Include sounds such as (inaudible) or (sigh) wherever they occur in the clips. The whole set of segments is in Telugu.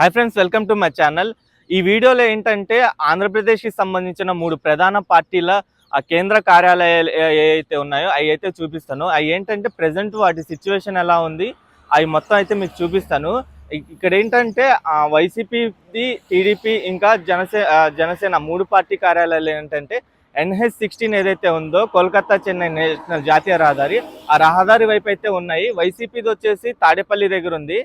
Hi friends welcome to my channel ఈ వీడియోలో ఏంటంటే ఆంధ్రప్రదేశ్కి సంబంధించిన మూడు ప్రధాన పార్టీల కేంద్ర కార్యాలయాలు ఏవైతే ఉన్నాయో అవి అయితే చూపిస్తాను. అవి ఏంటంటే ప్రజెంట్ వాటి సిచ్యువేషన్ ఎలా ఉంది అవి మొత్తం అయితే మీకు చూపిస్తాను. ఇక్కడ ఏంటంటే వైసీపీది టీడీపీ ఇంకా జనసే జనసేన మూడు పార్టీ కార్యాలయాలు ఏంటంటే ఎన్హెచ్ సిక్స్టీన్ ఏదైతే ఉందో కోల్కతా చెన్నై నేషనల్ జాతీయ రహదారి ఆ రహదారి వైపు అయితే ఉన్నాయి. వైసీపీది వచ్చేసి తాడేపల్లి దగ్గర ఉంది.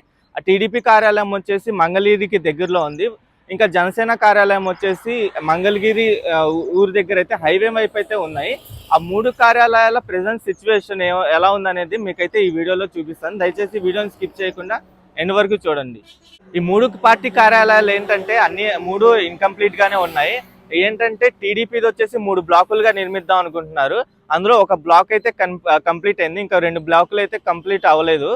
టీడీపీ కార్యాలయం వచ్చేసి మంగళగిరికి దగ్గరలో ఉంది. ఇంకా జనసేన కార్యాలయం వచ్చేసి మంగళగిరి ఊరి దగ్గర అయితే హైవే వైపు అయితే ఉన్నాయి. ఆ మూడు కార్యాలయాల ప్రజెంట్ సిచ్యువేషన్ ఎలా ఉందనేది మీకైతే ఈ వీడియోలో చూపిస్తాను. దయచేసి వీడియోని స్కిప్ చేయకుండా ఎండ్ వరకు చూడండి. ఈ మూడు పార్టీ కార్యాలయాలు ఏంటంటే అన్ని మూడు ఇన్కంప్లీట్ గానే ఉన్నాయి. ఏంటంటే టీడీపీది వచ్చేసి మూడు బ్లాకులుగా నిర్మిద్దాం అనుకుంటున్నారు. అందులో ఒక బ్లాక్ అయితే కంప్లీట్ అయింది. ఇంకా రెండు బ్లాకులు అయితే కంప్లీట్ అవ్వలేదు.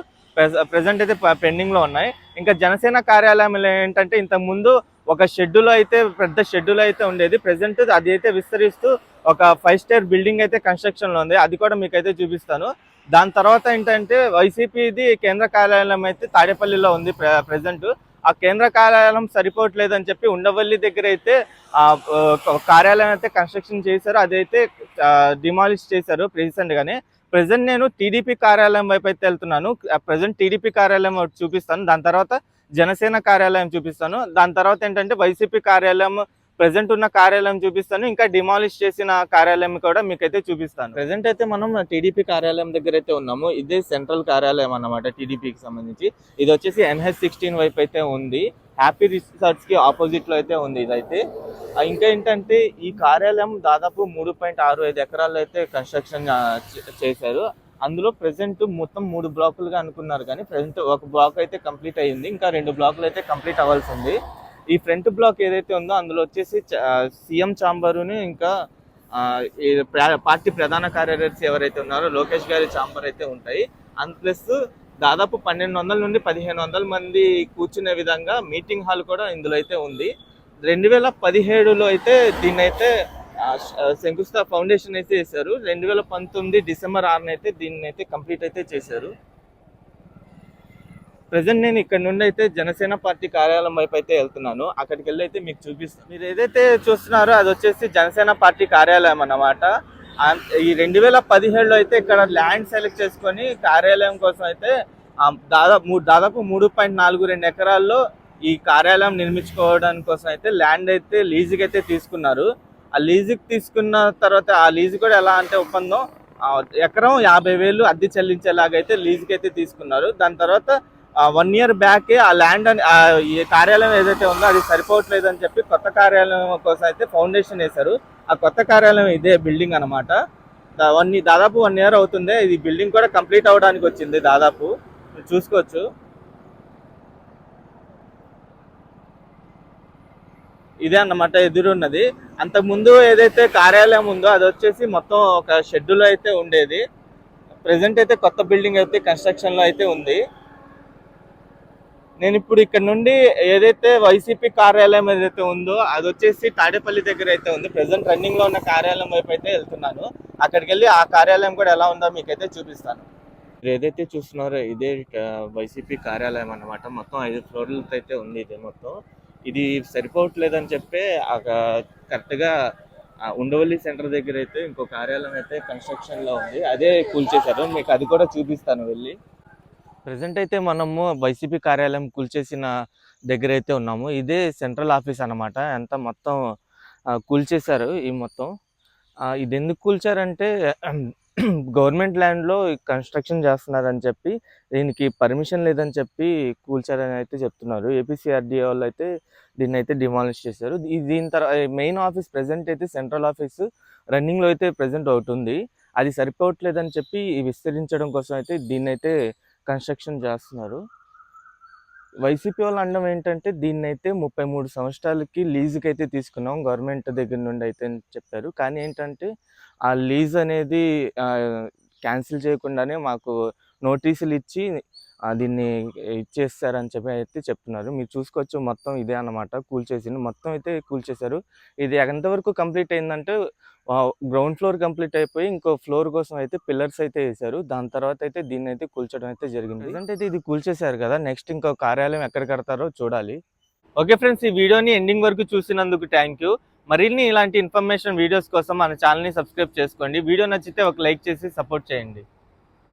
ప్రెసెంట్ అయితే పెండింగ్లో ఉన్నాయి. ఇంకా జనసేన కార్యాలయంలో ఏంటంటే ఇంతకు ముందు ఒక షెడ్యూల్ అయితే పెద్ద షెడ్యూల్ అయితే ఉండేది. ప్రెసెంట్ అది అయితే విస్తరిస్తూ ఒక ఫైవ్ స్టార్ బిల్డింగ్ అయితే కన్స్ట్రక్షన్లో ఉంది. అది కూడా మీకు అయితే చూపిస్తాను. దాని తర్వాత ఏంటంటే వైసీపీది కేంద్ర కార్యాలయం అయితే తాడేపల్లిలో ఉంది ప్రెసెంట్. ఆ కేంద్ర కార్యాలయం సరిపోవట్లేదు అని చెప్పి ఉండవల్లి దగ్గర అయితే కార్యాలయం అయితే కన్స్ట్రక్షన్ చేశారు. అదైతే డిమాలిష్ చేశారు ప్రెసెంట్ గానే. ప్రెసెంట్ నేను టీడీపీ కార్యాలయం వైపు అయితే వెళ్తున్నాను. ప్రజెంట్ టీడీపీ కార్యాలయం చూపిస్తాను. దాని తర్వాత జనసేన కార్యాలయం చూపిస్తాను. దాని తర్వాత ఏంటంటే వైసీపీ కార్యాలయం ప్రెసెంట్ ఉన్న కార్యాలయం చూపిస్తాను. ఇంకా డిమాలిష్ చేసిన కార్యాలయం కూడా మీకైతే చూపిస్తాను. ప్రెసెంట్ అయితే మనం టీడీపీ కార్యాలయం దగ్గర అయితే ఉన్నాము. ఇదే సెంట్రల్ కార్యాలయం అన్నమాట టీడీపీకి సంబంధించి. ఇది వచ్చేసి ఎన్హెచ్ సిక్స్టీన్ వైపు అయితే ఉంది. హ్యాపీ రిసార్ట్స్కి ఆపోజిట్లో అయితే ఉంది ఇదైతే. ఇంకా ఏంటంటే ఈ కార్యాలయం దాదాపు మూడు పాయింట్ ఆరు ఐదు ఎకరాల్లో అయితే కన్స్ట్రక్షన్ చేశారు. అందులో ప్రెసెంట్ మొత్తం మూడు బ్లాకులుగా అనుకున్నారు కానీ ప్రజెంట్ ఒక బ్లాక్ అయితే కంప్లీట్ అయ్యింది. ఇంకా రెండు బ్లాకులు అయితే కంప్లీట్ అవ్వాల్సి ఉంది. ఈ ఫ్రంట్ బ్లాక్ ఏదైతే ఉందో అందులో వచ్చేసి సీఎం చాంబరుని ఇంకా పార్టీ ప్రధాన కార్యదర్శి ఎవరైతే ఉన్నారో లోకేష్ గారి చాంబర్ అయితే ఉంటాయి. అండ్ ప్లస్ దాదాపు పన్నెండు వందల నుండి పదిహేను వందల మంది కూర్చునే విధంగా మీటింగ్ హాల్ కూడా ఇందులో అయితే ఉంది. రెండు వేల పదిహేడులో అయితే దీన్ని అయితే శంకుస్థా ఫౌండేషన్ అయితే చేశారు. రెండు వేల పంతొమ్మిది డిసెంబర్ ఆరున అయితే దీన్ని అయితే కంప్లీట్ అయితే చేశారు. ప్రజెంట్ నేను ఇక్కడ నుండి అయితే జనసేన పార్టీ కార్యాలయం వైపు అయితే వెళ్తున్నాను. అక్కడికి వెళ్ళి అయితే మీకు చూపిస్తాను మీరు ఏదైతే చూస్తున్నారో అది వచ్చేసి జనసేన పార్టీ కార్యాలయం అన్నమాట. ఈ రెండు వేల పదిహేడులో అయితే ఇక్కడ ల్యాండ్ సెలెక్ట్ చేసుకొని కార్యాలయం కోసం అయితే దాదాపు మూడు దాదాపు మూడు పాయింట్ నాలుగు రెండు ఎకరాల్లో ఈ కార్యాలయం నిర్మించుకోవడానికి కోసం అయితే ల్యాండ్ అయితే లీజుకి అయితే తీసుకున్నారు. ఆ లీజుకి తీసుకున్న తర్వాత ఆ లీజు కూడా ఎలా అంటే ఒప్పందం ఎకరం యాభై వేలు అద్దె చెల్లించేలాగైతే లీజుకి అయితే తీసుకున్నారు. దాని తర్వాత వన్ ఇయర్ బ్యాక్ ఆ ల్యాండ్ అని ఈ కార్యాలయం ఏదైతే ఉందో అది సరిపోవట్లేదు అని చెప్పి కొత్త కార్యాలయం కోసం అయితే ఫౌండేషన్ వేశారు. ఆ కొత్త కార్యాలయం ఇదే బిల్డింగ్ అనమాట వన్ దాదాపు వన్ ఇయర్ అవుతుంది. ఇది బిల్డింగ్ కూడా కంప్లీట్ అవడానికి వచ్చింది దాదాపు. చూసుకోవచ్చు. ఇదే అన్నమాట ఎదురున్నది. అంతకు ముందు ఏదైతే కార్యాలయం ఉందో అది వచ్చేసి మొత్తం ఒక షెడ్యూల్ అయితే ఉండేది. ప్రెసెంట్ అయితే కొత్త బిల్డింగ్ అయితే కన్స్ట్రక్షన్లో అయితే ఉంది. నేను ఇప్పుడు ఇక్కడ నుండి ఏదైతే వైసీపీ కార్యాలయం ఏదైతే ఉందో అది వచ్చేసి తాడేపల్లి దగ్గర అయితే ఉంది. ప్రెసెంట్ రన్నింగ్లో ఉన్న కార్యాలయం వైపు అయితే వెళ్తున్నాను. అక్కడికి వెళ్ళి ఆ కార్యాలయం కూడా ఎలా ఉందో మీకైతే చూపిస్తాను. మీరు ఏదైతే చూస్తున్నారో ఇదే వైసీపీ కార్యాలయం అన్నమాట. మొత్తం ఐదు ఫ్లోర్లతో అయితే ఉంది ఇది మొత్తం. ఇది సరిపోవట్లేదని చెప్పి కరెక్ట్గా ఉండవల్లి సెంటర్ దగ్గర అయితే ఇంకో కార్యాలయం అయితే కన్స్ట్రక్షన్లో ఉంది. అదే కూల్చేశారు. మీకు అది కూడా చూపిస్తాను వెళ్ళి. ప్రజెంట్ అయితే మనము వైసీపీ కార్యాలయం కూల్చేసిన దగ్గర అయితే ఉన్నాము. ఇదే సెంట్రల్ ఆఫీస్ అన్నమాట. అంతా మొత్తం కూల్చేశారు ఈ మొత్తం. ఇది ఎందుకు కూల్చారంటే (clears throat) గవర్నమెంట్ ల్యాండ్లో కన్స్ట్రక్షన్ చేస్తున్నారని చెప్పి దీనికి పర్మిషన్ లేదని చెప్పి కూల్చారని అయితే చెప్తున్నారు. ఏపీసీఆర్డీఏ వాళ్ళు అయితే దీన్ని అయితే డిమాలిష్ చేశారు. దీని తర్వాత మెయిన్ ఆఫీస్ ప్రజెంట్ అయితే సెంట్రల్ ఆఫీస్ రన్నింగ్లో అయితే ప్రజెంట్ ఒకటి ఉంది. అది సరిపోవట్లేదని చెప్పి విస్తరించడం కోసం అయితే దీన్ని అయితే కన్స్ట్రక్షన్ చేస్తున్నారు. వైసీపీ వాళ్ళు అనడం ఏంటంటే దీన్ని అయితే ముప్పై మూడు సంవత్సరాలకి లీజుకి అయితే తీసుకున్నాం. గవర్నమెంట్ దగ్గర నుండి అయితే చెప్పారు. కానీ ఏంటంటే ఆ లీజ్ అనేది క్యాన్సిల్ చేయకుండానే మాకు నోటీసులు ఇచ్చి దీన్ని ఇచ్చేస్తారని చెప్పి అయితే చెప్తున్నారు. మీరు చూసుకోవచ్చు మొత్తం ఇదే అన్నమాట. కూల్చేసింది మొత్తం అయితే కూల్చేశారు ఇది ఎంతవరకు కంప్లీట్ అయిందంటే గ్రౌండ్ ఫ్లోర్ కంప్లీట్ అయిపోయి ఇంకో ఫ్లోర్ కోసం అయితే పిల్లర్స్ అయితే వేశారు. దాని తర్వాత అయితే దీన్ని అయితే కూల్చడం అయితే జరిగింది. ప్రజెంట్ అయితే ఇది కూల్చేశారు కదా. నెక్స్ట్ ఇంకో కార్యాలయం ఎక్కడ కడతారో చూడాలి. ఓకే ఫ్రెండ్స్ ఈ వీడియోని ఎండింగ్ వరకు చూసినందుకు థ్యాంక్ యూ మరిన్ని ఇలాంటి ఇన్ఫర్మేషన్ వీడియోస్ కోసం మన ఛానల్ని సబ్స్క్రైబ్ చేసుకోండి. వీడియో నచ్చితే ఒక లైక్ చేసి సపోర్ట్ చేయండి.